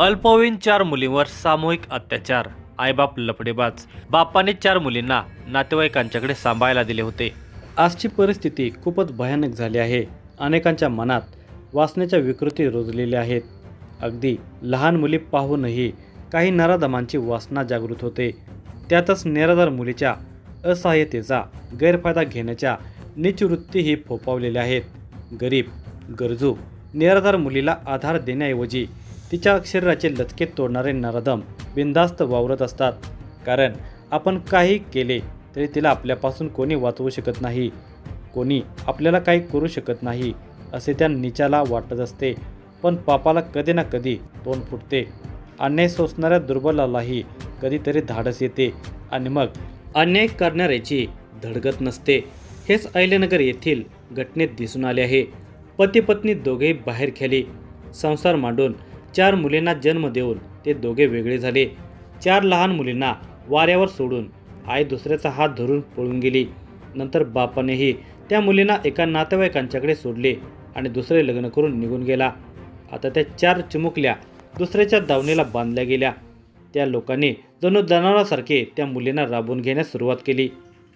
अल्पवयीन चार मुलींवर सामूहिक अत्याचार. आईबाप लफडेबाज. बापाने चार मुलींना नातेवाईकांच्याकडे सांभाळायला दिले होते. आजची परिस्थिती खूपच भयानक झाली आहे. अनेकांच्या मनात वासनेच्या विकृती रुजलेल्या आहेत. अगदी लहान मुली पाहूनही काही नराधमांची वासना जागृत होते. त्यातच निराधार मुलीच्या असहाय्यतेचा गैरफायदा घेण्याच्या नीचवृत्तीही फोपावलेल्या आहेत. गरीब गरजू निराधार मुलीला आधार देण्याऐवजी तिच्या शरीराचे लचके तोडणारे नराधम बिनधास्त वावरत असतात. कारण आपण काही केले तरी तिला आपल्यापासून कोणी वाचवू शकत नाही. कोणी आपल्याला काही करू शकत नाही असे त्या निचाला वाटत असते. पण पापाला कधी ना कधी तोंड फुटते. अन्याय सोसणाऱ्या दुर्बलालाही कधीतरी धाडस येते आणि मग अन्याय करणाऱ्याची धडगत नसते. हेच अहिल्यानगर येथील घटनेत दिसून आले आहे. पती पत्नी दोघेही बाहेर खेळले संसार मांडून चार मुलींना जन्म देऊन ते दोघे वेगळे झाले. चार लहान मुलींना वाऱ्यावर सोडून आई दुसऱ्याचा हात धरून पळून गेली. नंतर बापानेही त्या मुलींना एका नातेवाईकांच्याकडे सोडले आणि दुसरे लग्न करून निघून गेला. आता त्या चार चिमुकल्या दुसऱ्याच्या दावणीला बांधल्या गेल्या. त्या लोकांनी जणू जनावरासारखे त्या मुलींना राबून घेण्यास सुरुवात केली.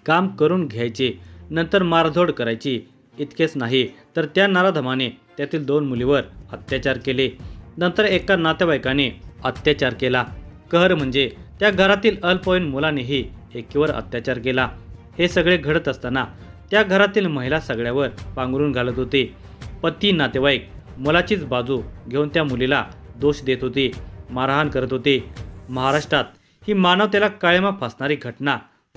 काम करून घ्यायचे नंतर मारझोड करायची इतकेच नाही तर त्या नाराधमाने त्यातील दोन मुलीवर अत्याचार केले. नंतर एका नातेवाईकाने अत्याचार केला. कहर म्हणजे त्या घरातील अल्पवयीन मुलानेही एकीवर अत्याचार केला. हे सगळे घडत असताना त्या घरातील महिला सगळ्यावर पांघरून घालत होते. पती नातेवाईक मुलाचीच बाजू घेऊन त्या मुलीला दोष देत होते मारहाण करत होते. महाराष्ट्रात ही मानवतेला काळेमा फासणारी घटना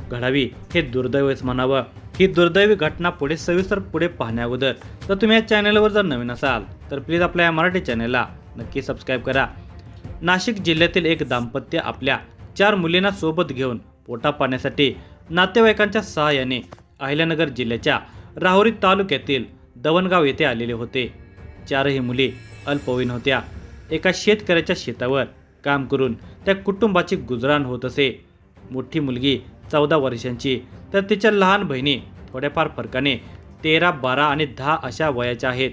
घडावी हे दुर्दैवच म्हणावं. ही दुर्दैवी घटना पुढे सविस्तर पुढे पाहण्याअगोदर तर तुम्ही या चॅनलवर जर नवीन असाल तर प्लीज आपल्या या मराठी चॅनलला नक्की सबस्क्राईब करा. नाशिक जिल्ह्यातील एक दाम्पत्य आपल्या चार मुलींना सोबत घेऊन पोटा पाण्यासाठी नातेवाईकांच्या सहाय्याने अहिल्यानगर जिल्ह्याच्या राहुरी तालुक्यातील दवणगाव येथे आलेले होते. चारही मुली अल्पवयीन होत्या. एका शेतकऱ्याच्या शेतावर काम करून त्या कुटुंबाची गुजराण होत असे. मोठी मुलगी चौदा वर्षांची तर तिच्या लहान बहिणी थोड्याफार फरकाने तेरा बारा आणि दहा अशा वयाच्या आहेत.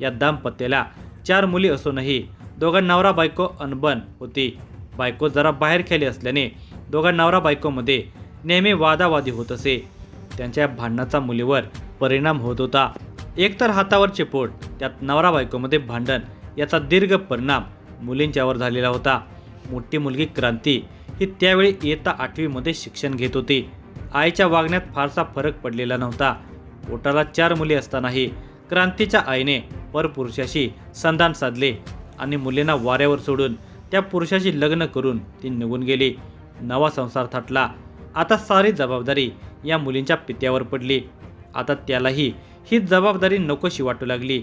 या दाम्पत्याला चार मुली असूनही दोघा नवरा बायको अनबन होती. बायको जरा बाहेर खेळली असल्याने दोघा नवरा बायकोमध्ये नेहमी वादावादी होत असे. त्यांच्या भांडणाचा मुलीवर परिणाम होत होता. एकतर हातावर चिपोट त्यात नवरा बायकोमध्ये भांडण याचा दीर्घ परिणाम मुलींच्यावर झालेला होता. मोठी मुलगी क्रांती ही त्यावेळी इयत्ता आठवीमध्ये शिक्षण घेत होती. आईच्या वागण्यात फारसा फरक पडलेला नव्हता. पोटाला चार मुली असतानाही क्रांतीच्या आईने परपुरुषाशी संधान साधले आणि मुलींना वाऱ्यावर सोडून त्या पुरुषाशी लग्न करून ती निघून गेली. नवा संसार थाटला. आता सारी जबाबदारी या मुलींच्या पित्यावर पडली. आता त्यालाही ही जबाबदारी नकोशी वाटू लागली.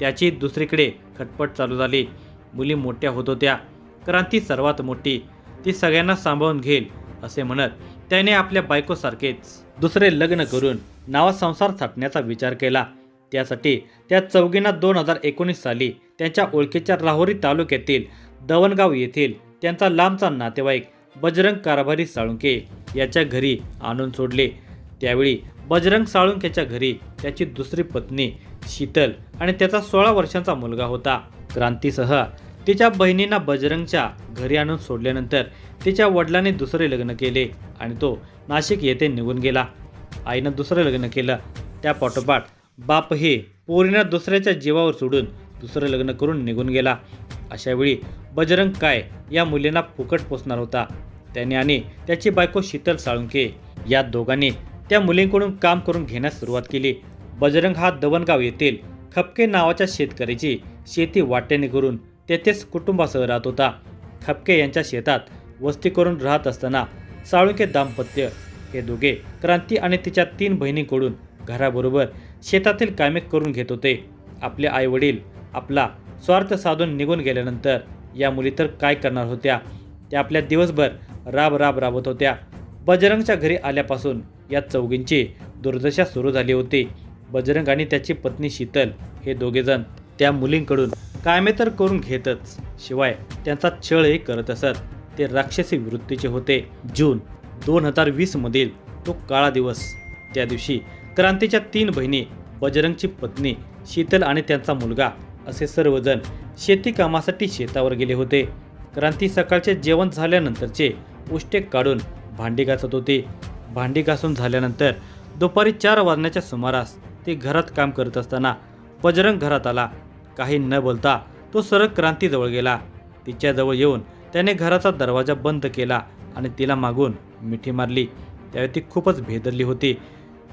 त्याची दुसरीकडे खटपट चालू झाली. मुली मोठ्या होत होत्या. क्रांती सर्वात मोठी. ती सगळ्यांना सांभाळून घेईल असे म्हणत त्याने आपल्या बायकोसारखेच दुसरे लग्न करून नावा संसार थाटण्याचा विचार केला. त्यासाठी त्या चौघींना दोन हजार एकोणीस साली त्यांच्या ओळखीच्या राहुरी तालुक्यातील दवणगाव येथील त्यांचा लांबचा नातेवाईक बजरंग कारभारी साळुंके याच्या घरी आणून सोडले. त्यावेळी बजरंग साळुंकेच्या घरी त्याची दुसरी पत्नी शीतल आणि त्याचा सोळा वर्षांचा मुलगा होता. क्रांतीसह तिच्या बहिणींना बजरंगच्या घरी आणून सोडल्यानंतर तिच्या वडिलांनी दुसरे लग्न केले आणि तो नाशिक येथे निघून गेला. आईनं दुसरं लग्न केलं. त्या बाप हे पोरीनं दुसऱ्याच्या जीवावर सोडून दुसरं लग्न करून निघून गेला. अशावेळी बजरंग काय या मुलींना फुकट पोचणार होता? त्याने आणि त्याची बायको शीतल साळुंके या दोघांनी त्या मुलींकडून काम करून घेण्यास सुरुवात केली. बजरंग हा दवणगाव येथील खपके नावाच्या शेतकऱ्याची शेती वाट्याने करून तेथेच कुटुंबासह राहत होता. खपके यांच्या शेतात वस्ती करून राहत असताना साळुंके दाम्पत्य हे दोघे क्रांती आणि तिच्या तीन बहिणींकडून घराबरोबर शेतातील कामे करून घेत होते. आपले आई वडील आपला स्वार्थ साधून निघून गेल्यानंतर या मुली तर काय करणार होत्या? त्या आपल्या दिवसभर राब राब राबत होत्या. बजरंगच्या घरी आल्यापासून या चौघींची दुर्दशा सुरू झाली होती. बजरंग आणि त्याची पत्नी शीतल हे दोघेजण त्या मुलींकडून कामे तर करून घेतच शिवाय त्यांचा छळही करत असत. ते राक्षसी वृत्तीचे होते. जून दोन हजार वीसमधील तो काळा दिवस त्या दिवशी क्रांतीच्या तीन बहिणी बजरंगची पत्नी शीतल आणि त्यांचा मुलगा असे सर्वजण शेती कामासाठी शेतावर गेले होते. क्रांती सकाळचे जेवण झाल्यानंतरचे उष्टे काढून भांडी घासत होते. भांडी घासून झाल्यानंतर दुपारी चार वाजण्याच्या सुमारास ती घरात काम करत असताना बजरंग घरात आला. काही न बोलता तो सरळ क्रांतीजवळ गेला. तिच्याजवळ येऊन त्याने घराचा दरवाजा बंद केला आणि तिला मागून मिठी मारली. त्यावेळी ती खूपच भेदरली होती.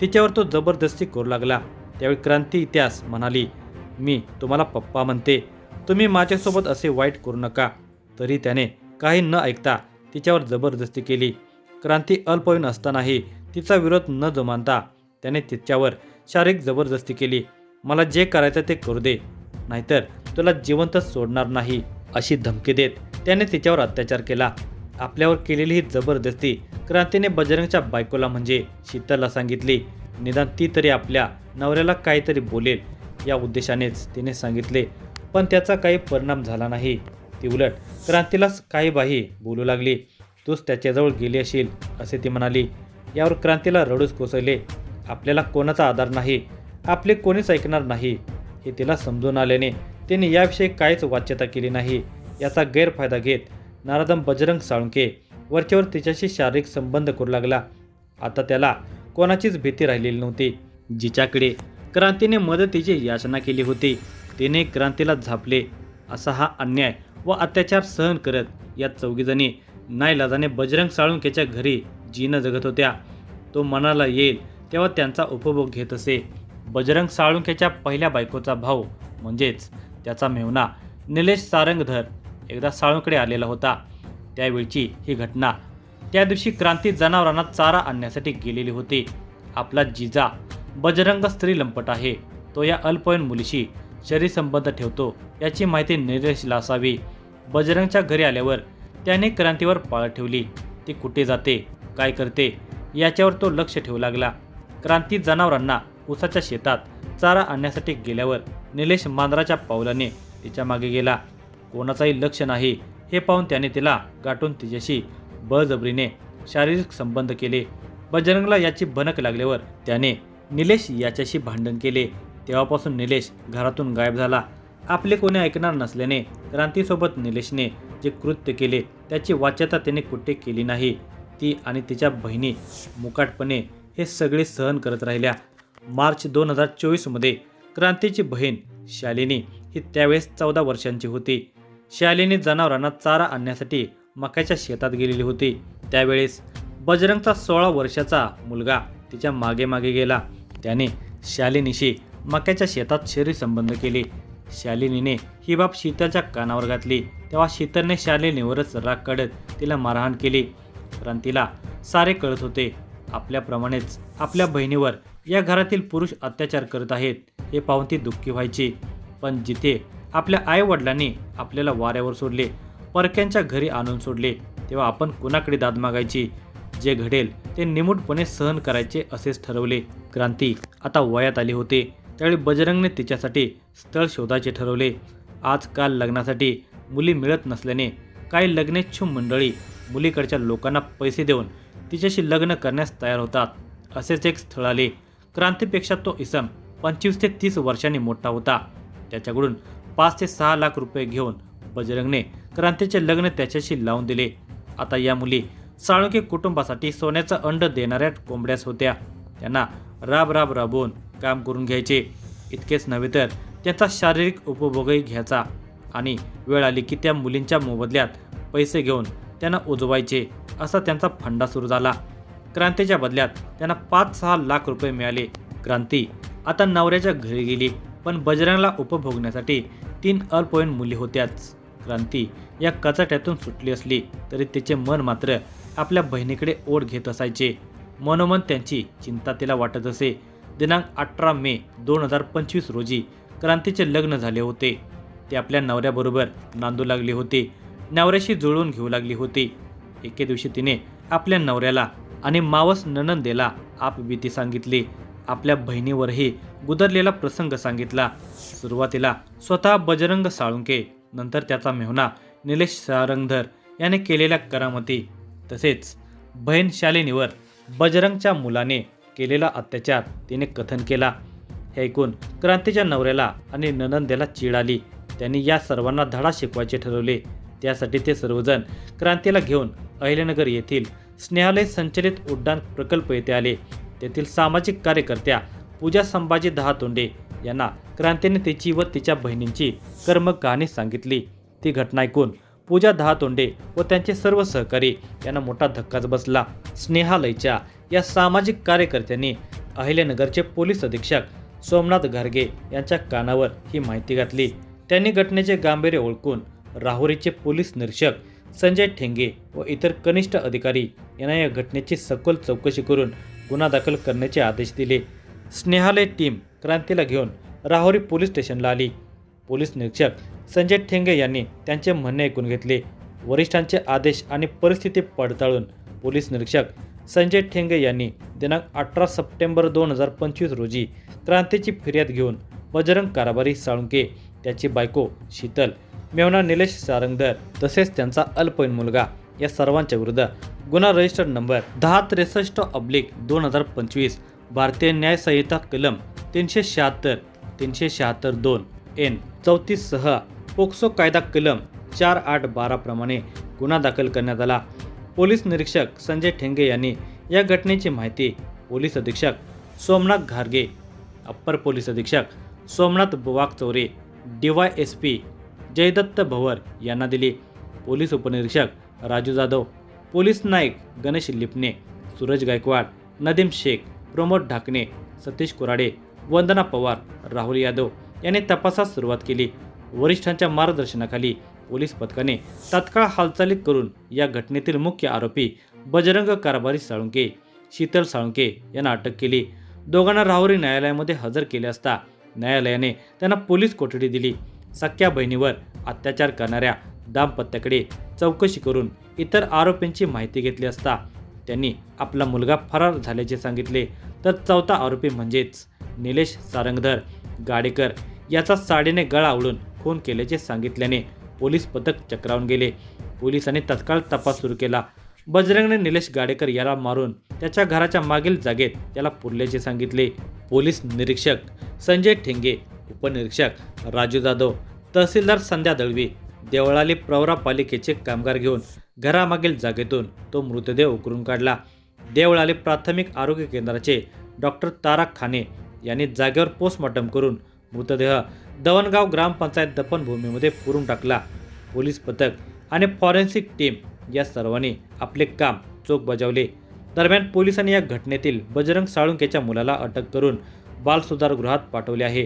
तिच्यावर तो जबरदस्ती करू लागला. त्यावेळी क्रांती इतिहास म्हणाली मी तुम्हाला पप्पा म्हणते. तुम्ही माझ्यासोबत असे वाईट करू नका. तरी त्याने काही न ऐकता तिच्यावर जबरदस्ती केली. क्रांती अल्पवयीन असतानाही तिचा विरोध न जमानता त्याने तिच्यावर शारीरिक जबरदस्ती केली. मला जे करायचं ते करू दे नाहीतर तुला जिवंतच सोडणार नाही अशी धमकी देत त्याने तिच्यावर अत्याचार केला. आपल्यावर केलेली ही जबरदस्ती क्रांतीने बजरंगच्या बायकोला म्हणजे शीतलला सांगितली. निदान ती तरी आपल्या नवऱ्याला काहीतरी बोलेल या उद्देशानेच तिने सांगितले. पण त्याचा काही परिणाम झाला नाही. ती उलट क्रांतीलाच काही बाही बोलू लागली. तूच त्याच्याजवळ गेली असेल असे ती म्हणाली. यावर क्रांतीला रडूच कोसळले. आपल्याला कोणाचा आधार नाही? आपले कोणीच ऐकणार नाही? हे तिला समजून आल्याने तिने याविषयी काहीच वाच्यता केली नाही. याचा गैरफायदा घेत नारदम बजरंग साळुंके वरच्यावर तिच्याशी शारीरिक संबंध करू लागला. आता त्याला कोणाचीच भीती राहिलेली नव्हती. जिच्याकडे क्रांतीने मदतीची याचना केली होती तिने क्रांतीला झापले. असा हा अन्याय व अत्याचार सहन करत या चौघीजणी नाईलाजाने बजरंग साळुंकेच्या घरी जीनं जगत होत्या. तो मनाला येईल तेव्हा त्यांचा उपभोग घेत असे. बजरंग साळुंकेच्या पहिल्या बायकोचा भाऊ म्हणजेच त्याचा मेहुणा निलेश सारंगधर एकदा साळूंकडे आलेला होता. त्यावेळची ही घटना. त्या दिवशी क्रांती जनावरांना चारा आणण्यासाठी गेलेली होती. आपला जिजा बजरंग स्त्री लंपट आहे. तो या अल्पवयीन मुलीशी शरीरसंबंध ठेवतो याची माहिती निरेशला असावी. बजरंगच्या घरी आल्यावर त्याने क्रांतीवर पाळ ठेवली. ती कुठे जाते काय करते याच्यावर तो लक्ष ठेवू लागला. क्रांती जनावरांना उसाच्या शेतात चारा आणण्यासाठी गेल्यावर निलेश मांजराच्या पावलाने तिच्यामागे गेला. कोणाचाही लक्ष नाही हे पाहून त्याने तिला गाठून तिच्याशी बळजबरीने शारीरिक संबंध केले. बजरंगला याची भनक लागल्यावर त्याने निलेश याच्याशी भांडण केले. तेव्हापासून निलेश घरातून गायब झाला. आपले कोणी ऐकणार नसल्याने क्रांतीसोबत निलेशने जे कृत्य केले त्याची वाच्यता त्याने कुठे केली नाही. ती आणि तिच्या बहिणी मुकाटपणे हे सगळे सहन करत राहिल्या. मार्च दोन हजार चोवीसमध्ये क्रांतीची बहीण शालिनी ही त्यावेळेस चौदा वर्षांची होती. शालिनी जनावरांना चारा आणण्यासाठी मक्याच्या शेतात गेलेली होती. त्यावेळेस बजरंगचा सोळा वर्षाचा मुलगा तिच्यामागे मागे गेला. त्याने शालिनीशी मक्याच्या शेतात शरीर संबंध केले. शालिनीने ही बाब शीतलच्या कानावर घातली. तेव्हा शीतलने शालिनीवरच राग काढत तिला मारहाण केली. कारण तिला सारे कळत होते. आपल्याप्रमाणेच आपल्या बहिणीवर या घरातील पुरुष अत्याचार करत आहेत हे पाहून ती दुःखी व्हायची. पण जिथे आपल्या आईवडिलांनी आपल्याला वाऱ्यावर सोडले परक्यांच्या घरी आणून सोडले. तेव्हा आपण कुणाकडे दाद मागायची? जे घडेल ते निमूटपणे सहन करायचे असेच ठरवले. क्रांती आता वयात आली होते. त्यावेळी बजरंगने तिच्यासाठी स्थळ शोधायचे ठरवले. आजकाल लग्नासाठी मुली मिळत नसल्याने काही लग्नेच्छू मंडळी मुलीकडच्या लोकांना पैसे देऊन तिच्याशी लग्न करण्यास तयार होतात असेच एक स्थळ आले. क्रांतीपेक्षा तो इसम पंचवीस ते तीस वर्षांनी मोठा होता. त्याच्याकडून पाच ते सहा लाख रुपये घेऊन बजरंगने क्रांतीचे लग्न त्याच्याशी लावून दिले. आता या मुली साळुंके कुटुंबासाठी सोन्याचं अंड देणाऱ्या कोंबड्यास होत्या. त्यांना राब राब राबवून काम करून घ्यायचे. इतकेच नव्हे तर त्यांचा शारीरिक उपभोगही घ्यायचा. आणि वेळ आली की त्या मुलींच्या मोबदल्यात पैसे घेऊन त्यांना उजवायचे असा त्यांचा फंडा सुरू झाला. क्रांतीच्या बदल्यात त्यांना पाच सहा लाख रुपये मिळाले. क्रांती आता नवऱ्याच्या घरी गेली पण बजरंगला उपभोगण्यासाठी तीन अल्पवयीन मुली होत्याच. क्रांती या कचाट्यातून सुटली असली तरी तिचे मन मात्र आपल्या बहिणीकडे ओढ घेत असायचे. मनोमन त्यांची चिंता तिला वाटत असे. दिनांक अठरा मे दोन हजार पंचवीस रोजी क्रांतीचे लग्न झाले होते. ते आपल्या नवऱ्याबरोबर नांदू लागली होती. नवऱ्याशी जुळवून घेऊ लागली होती. एके दिवशी तिने आपल्या नवऱ्याला आणि मावस ननंदेला आपबीती सांगितली. आपल्या बहिणीवरही गुदरलेला प्रसंग सांगितला. सुरुवातीला स्वतः बजरंग साळुंके नंतर त्याचा मेहुणा निलेश सारंगधर याने केलेल्या करामती. तसेच बहीण शालिनीवर बजरंगच्या मुलाने केलेला अत्याचार तिने कथन केला. हे ऐकून क्रांतीच्या नवऱ्याला आणि ननंदेला चीड आली. त्यांनी या सर्वांना धडा शिकवायचे ठरवले. त्यासाठी ते सर्वजण क्रांतीला घेऊन अहिल्यानगर येथील स्नेहालय संचलित उड्डाण प्रकल्प येथे आले. तेथील सामाजिक कार्यकर्त्या पूजा संभाजी दहातोंडे यांना क्रांतीने तिची व तिच्या बहिणींची कर्म कहाणी सांगितली. ती घटना ऐकून पूजा दहातोंडे व त्यांचे सर्व सहकारी यांना मोठा धक्काच बसला. स्नेहालयच्या या सामाजिक कार्यकर्त्यांनी अहिल्यानगरचे पोलीस अधीक्षक सोमनाथ घारगे यांच्या कानावर ही माहिती घातली. त्यांनी घटनेचे गांभीर्य ओळखून राहुरीचे पोलीस निरीक्षक संजय ठेंगे व इतर कनिष्ठ अधिकारी यांना या घटनेची सखोल चौकशी करून गुन्हा दाखल करण्याचे आदेश दिले. स्नेहालय टीम क्रांतीला घेऊन राहुरी पोलीस स्टेशनला आली. पोलीस निरीक्षक संजय ठेंगे यांनी त्यांचे म्हणणे ऐकून घेतले. वरिष्ठांचे आदेश आणि परिस्थिती पडताळून पोलीस निरीक्षक संजय ठेंगे यांनी दिनांक अठरा सप्टेंबर दोन हजार पंचवीस रोजी क्रांतीची फिर्याद घेऊन बजरंग कारभारी साळुंके त्याची बायको शीतल मेवना निलेश सारंगदर तसेच त्यांचा अल्पवयीन मुलगा या सर्वांच्या विरुद्ध गुन्हा रजिस्टर नंबर दहा त्रेसष्ट अब्लिक दोन हजार पंचवीस भारतीय न्याय संहिता कलम तीनशे शहात्तर तीनशे शहात्तर दोन एन चौतीस सह पोक्सो कायदा कलम चार आठ बारा प्रमाणे गुन्हा दाखल करण्यात आला. पोलीस निरीक्षक संजय ठेंगे यांनी या घटनेची माहिती पोलीस अधीक्षक सोमनाथ घारगे अप्पर पोलीस अधीक्षक Somnath Buvakchaure D Y S P Jaydatt Bhavar यांना दिली. पोलीस उपनिरीक्षक राजू जाधव. पोलीस नाईक गणेश लिपणे सूरज गायकवाड नदीम शेख प्रमोद ढाकणे सतीश कुराडे वंदना पवार राहुल यादव यांनी तपासास सुरुवात केली. वरिष्ठांच्या मार्गदर्शनाखाली पोलीस पथकाने तात्काळ हालचाली करून या घटनेतील मुख्य आरोपी बजरंग कारभारी साळुंके शीतल साळुंके यांना अटक केली. दोघांना राहुरी न्यायालयामध्ये हजर केले असता न्यायालयाने त्यांना पोलीस कोठडी दिली. सख्या बहिणीवर अत्याचार करणाऱ्या दाम्पत्याकडे चौकशी करून इतर आरोपींची माहिती घेतली असता त्यांनी आपला मुलगा फरार झाल्याचे सांगितले. तर चौथा आरोपी म्हणजेच निलेश सारंगधर गाडेकर याचा साडीने गळा उडून खून केल्याचे सांगितल्याने पोलीस पथक चक्रावून गेले. पोलिसांनी तत्काळ तपास सुरू केला. बजरंगने निलेश गाडेकर याला मारून त्याच्या घराच्या मागील जागेत त्याला पुरल्याचे सांगितले. पोलीस निरीक्षक संजय ठेंगे उपनिरीक्षक राजू जाधव तहसीलदार संध्या दळवी देवळाली प्रवरा पालिकेचे कामगार घेऊन घरामागील जागेतून तो मृतदेह उकरून काढला. देवळाली प्राथमिक आरोग्य केंद्राचे डॉक्टर तारक खाने यांनी जागेवर पोस्टमॉर्टम करून मृतदेह दवणगाव ग्रामपंचायत दफनभूमीमध्ये पुरून टाकला. पोलीस पथक आणि फॉरेन्सिक टीम या सर्वांनी आपले काम चोख बजावले. दरम्यान पोलिसांनी या घटनेतील बजरंग साळुंकेच्या मुलाला अटक करून बालसुधारगृहात पाठवले आहे.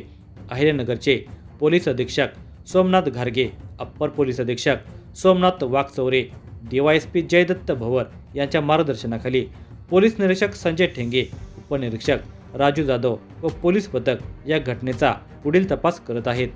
अहिल्यानगरचे पोलीस अधीक्षक सोमनाथ घारगे अप्पर पोलीस अधीक्षक सोमनाथ वाघचौरे डीवायएसपी जयदत्त भवर यांच्या मार्गदर्शनाखाली पोलीस निरीक्षक संजय ठेंगे उपनिरीक्षक राजू जाधव व पोलीस पथक या घटनेचा पुढील तपास करत आहेत.